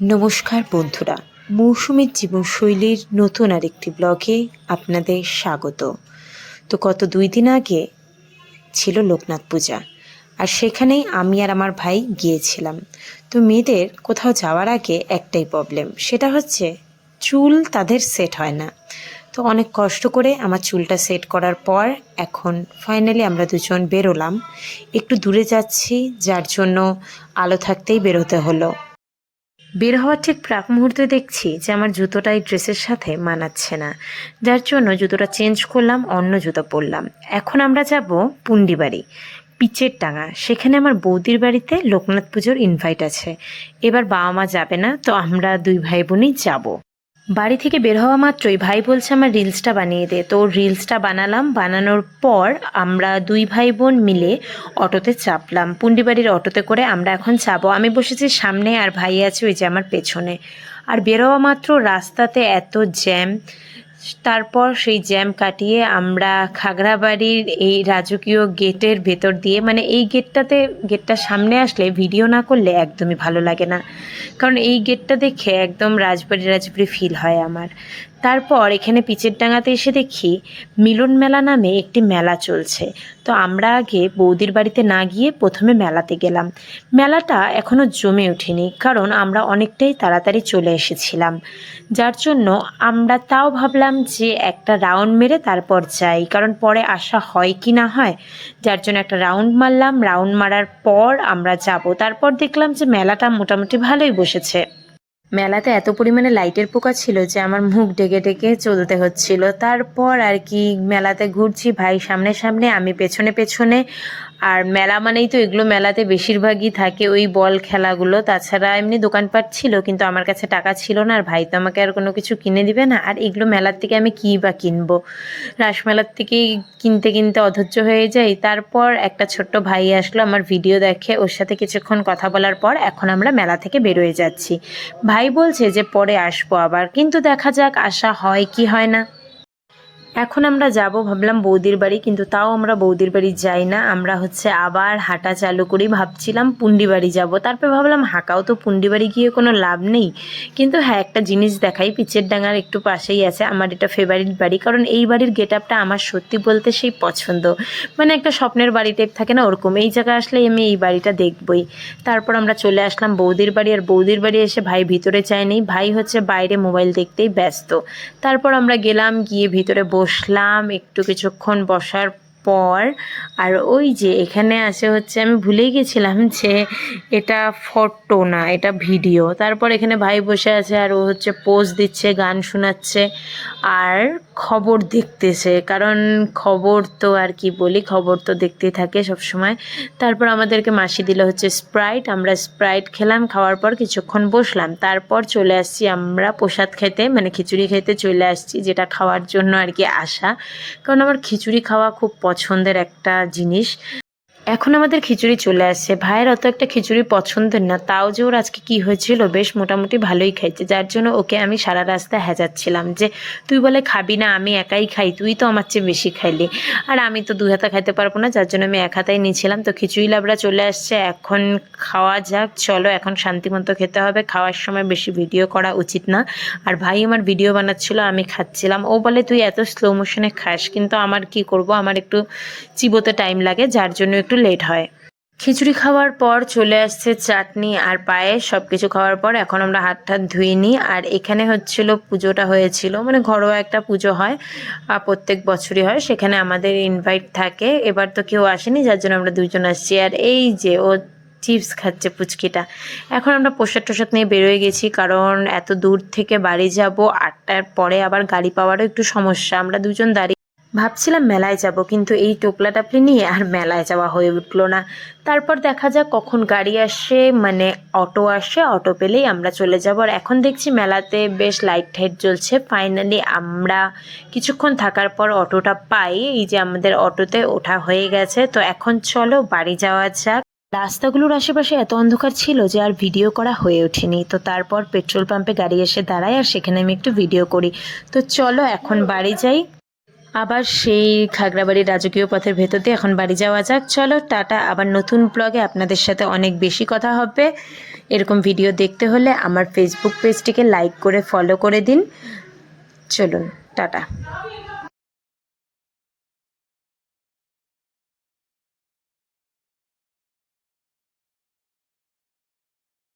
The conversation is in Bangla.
নমস্কার বন্ধুরা মৌসুমীর জীবনশৈলীর নতুন আরেকটি ব্লগে আপনাদের স্বাগত। তো গত দুই দিন আগে ছিল লোকনাথ পূজা, আর সেখানেই আমি আর আমার ভাই গিয়েছিলাম। তো মেয়েদের কোথাও যাওয়ার আগে একটাই প্রবলেম সেটা হচ্ছে চুল তাদের সেট হয় না। তো অনেক কষ্ট করে আমার চুলটা সেট করার পর এখন ফাইনালি আমরা দুজন বেরোলাম। একটু দূরে যাচ্ছি, যার জন্য আলো থাকতেই বেরোতে হলো। বের হওয়ার ঠিক প্রাক মুহূর্তে দেখছি যে আমার জুতোটা এই ড্রেসের সাথে মানাচ্ছে না। যার জন্য জুতোটা চেঞ্জ করলাম, অন্য জুতো পরলাম। এখন আমরা যাব পুন্ডিবাড়ি, পিচের টাঙা সেখানে আমার বৌদির বাড়িতে লোকনাথ পুজোর ইনভাইট আছে। এবার বাবা মা যাবে না, তো আমরা দুই ভাই বোনই যাব। বাড়ি থেকে বের হওয়া মাত্রই ভাই বলছে, আমার রিলসটা বানিয়ে দে। তো রিলসটা বানালাম, বানানোর পর আমরা দুই ভাই বোন মিলে অটোতে চাপলাম। পুন্ডিবাড়ির অটোতে করে আমরা এখন যাব। আমি বসেছি সামনে আর ভাই আছে ওই যে আমার পেছনে। আর বেরোয়া মাত্র রাস্তাতে এত জ্যাম তারপর সেই জ্যাম কাটিয়ে আমরা খাগড়াবাড়ির এই রাজকীয় গেটের ভেতর দিয়ে মানে এই গেটটাতে, গেটটা সামনে আসলে ভিডিও না করলে একদমই ভালো লাগে না। কারণ এই গেটটা দেখে একদম রাজবাড়ি রাজবাড়ি ফিল হয় আমার। তারপর এখানে পিচের ডাঙাতে এসে দেখি মিলন মেলা নামে একটি মেলা চলছে। তো আমরা আগে বৌদির বাড়িতে না গিয়ে প্রথমে মেলাতে গেলাম। মেলাটা এখনও জমে ওঠেনি, কারণ আমরা অনেকটাই তাড়াতাড়ি চলে এসেছিলাম। যার জন্য আমরা তাও ভাবলাম যে একটা রাউন্ড মেরে তারপর যাই, কারণ পরে আসা হয় কি না হয়, যার জন্য একটা রাউন্ড মারলাম। রাউন্ড মারার পর আমরা যাব। তারপর দেখলাম যে মেলাটা মোটামুটি ভালোই বসেছে। মেলাতে এত পরিমাণে লাইটের পোকা ছিল যে আমার মুখ ডেকে ডেকে চলতে হচ্ছিল। তারপর আর কি মেলাতে ঘুরছি, ভাই সামনে সামনে, আমি পেছনে পেছনে। আর মেলা মানেই তো এগুলো মেলাতে বেশিরভাগই থাকে ওই বল খেলাগুলো। তাছাড়া এমনি দোকানপাট ছিল, কিন্তু আমার কাছে টাকা ছিল না, আর ভাই তো আমাকে আর কোনো কিছু কিনে দিবে না। আর এগুলো মেলার থেকে আমি কী বা কিনবো? রাসমেলার থেকেই কিনতে কিনতে অধৈর্য হয়ে যাই। তারপর একটা ছোট্ট ভাই আসলো, আমার ভিডিও দেখে, ওর সাথে কিছুক্ষণ কথা বলার পর এখন আমরা মেলা থেকে বেরোয় যাচ্ছি। ভাই বলছে যে পরে আসব আবার, কিন্তু দেখা যাক আসা হয় কি হয় না। এখন আমরা যাব, ভাবলাম বৌদির বাড়ি, কিন্তু তাও আমরা বৌদির বাড়ি যাই না। আমরা হচ্ছে আবার হাঁটা চালু করি, ভাবছিলাম পুন্ডি বাড়ি যাব। তারপর ভাবলাম হাঁকাও তো পুন্ডি বাড়ি গিয়ে কোনো লাভ নেই। কিন্তু হ্যাঁ একটা জিনিস দেখাই, পিচের ডাঙার একটু পাশেই আছে আমার এটা ফেভারিট বাড়ি। কারণ এই বাড়ির গেট আপটা আমার সত্যি বলতে সেই পছন্দ। মানে একটা স্বপ্নের বাড়ি টাইপ থাকে না, ওরকম। এই জায়গায় আসলে আমি এই বাড়িটা দেখবই। তারপর আমরা চলে আসলাম বৌদির বাড়ি, আর বৌদির বাড়ি এসে ভাই ভিতরে চায়নি ভাই হচ্ছে বাইরে মোবাইল দেখতেই ব্যস্ত। তারপর আমরা গেলাম গিয়ে ভিতরে বসলাম একটু কিছুক্ষণ বসার পর, আর ওই যে এখানে আছে হচ্ছে, আমি ভুলেই গেছিলাম যে এটা ফটো না, এটা ভিডিও। তারপর এখানে ভাই বসে আছে আর ও হচ্ছে পোজ দিচ্ছে, গান শোনাচ্ছে আর খবর দেখতেছে। কারণ খবর তো আর কি বলি, খবর তো দেখতেই থাকে সব সময় তারপর আমাদেরকে মাসি দিল হচ্ছে স্প্রাইট, আমরা স্প্রাইট খেলাম, খাওয়ার পর কিছুক্ষণ বসলাম। তারপর চলে আসছি আমরা প্রসাদ খেতে মানে খিচুড়ি খেতে চলে আসছি, যেটা খাওয়ার জন্য আর কি আসা কারণ আমার খিচুড়ি খাওয়া খুব পছন্দের একটা জিনিস। এখন আমাদের খিচুড়ি চলে আসছে। ভাইয়ের অত একটা খিচুড়ি পছন্দের না, তাও যে ওর আজকে কী হয়েছিল বেশ মোটামুটি ভালোই খাইছে, যার জন্য ওকে আমি সারা রাস্তা হেজাচ্ছিলাম যে, তুই বলে খাবি না, আমি একাই খাই, তুই তো আমার চেয়ে বেশি খাইলি। আর আমি তো দুই হাতা খাইতে পারব না, যার জন্য আমি এক হাতাই নিয়েছিলাম। তো খিচুড়ি লাবড়া চলে আসছে, এখন খাওয়া যাক, চলো এখন শান্তিমতো খেতে হবে, খাওয়ার সময় বেশি ভিডিও করা উচিত না। আর ভাই আমার ভিডিও বানাচ্ছিল, আমি খাচ্ছিলাম। ও বলে, তুই এত স্লো মোশনে খাস, কিন্তু আমার কি করব? আমার একটু চিবোতে টাইম লাগে, যার জন্য একটু লেট হয়। খিচুড়ি খাওয়ার পর চলে আসছে চাটনি আর পায়েস। সব কিছু খাওয়ার পর এখন আমরা হাত টাত ধুয়ে নিই। আর এখানে হচ্ছিল, পুজোটা হয়েছিল। মানে ঘরোয়া একটা পুজো হয় প্রত্যেক বছরই হয়। সেখানে আমাদের ইনভাইট থাকে। এবার তো কেউ আসেনি, যার জন্য আমরা দুজন আসছি। আর এই যে, ও চিপস খাচ্ছে পুচকিটা। এখন আমরা প্রসাদ টোসাদ নিয়ে বেরোয় গেছি। কারণ এত দূর থেকে বাড়ি যাব, আটটার পরে আবার গাড়ি পাওয়ারও একটু সমস্যা। আমরা দুজন দাঁড়িয়ে ভাবছিলাম মেলায় যাব, কিন্তু এই টোকলা টাপলি নিয়ে আর মেলায় যাওয়া হয়ে উঠল না। তারপর দেখা যাক কখন গাড়ি আসে মানে অটো আসে, অটো পেলেই আমরা চলে যাব। আর এখন দেখছি মেলাতে বেশ লাইট টাইট জ্বলছে। ফাইনালি আমরা কিছুক্ষণ থাকার পর অটোটা পাই। এই যে আমাদের অটোতে ওঠা হয়ে গেছে। তো এখন চলো বাড়ি যাওয়া যাক। রাস্তাগুলোর আশেপাশে এত অন্ধকার ছিল যে আর ভিডিও করা হয়ে ওঠেনি। তো তারপর পেট্রোল পাম্পে গাড়ি এসে দাঁড়ায় আর সেখানে আমি একটু ভিডিও করি। তো চলো এখন বাড়ি যাই। আবার সেই খাগড়াবাড়ির রাজকীয় পথের ভেতর দিয়ে এখন বাড়ি যাওয়া যাক। চলো, টাটা। আবার নতুন ব্লগে আপনাদের সাথে অনেক বেশি কথা হবে। এরকম ভিডিও দেখতে হলে আমার ফেসবুক পেজটিকে লাইক করে ফলো করে দিন। চলুন, টাটা।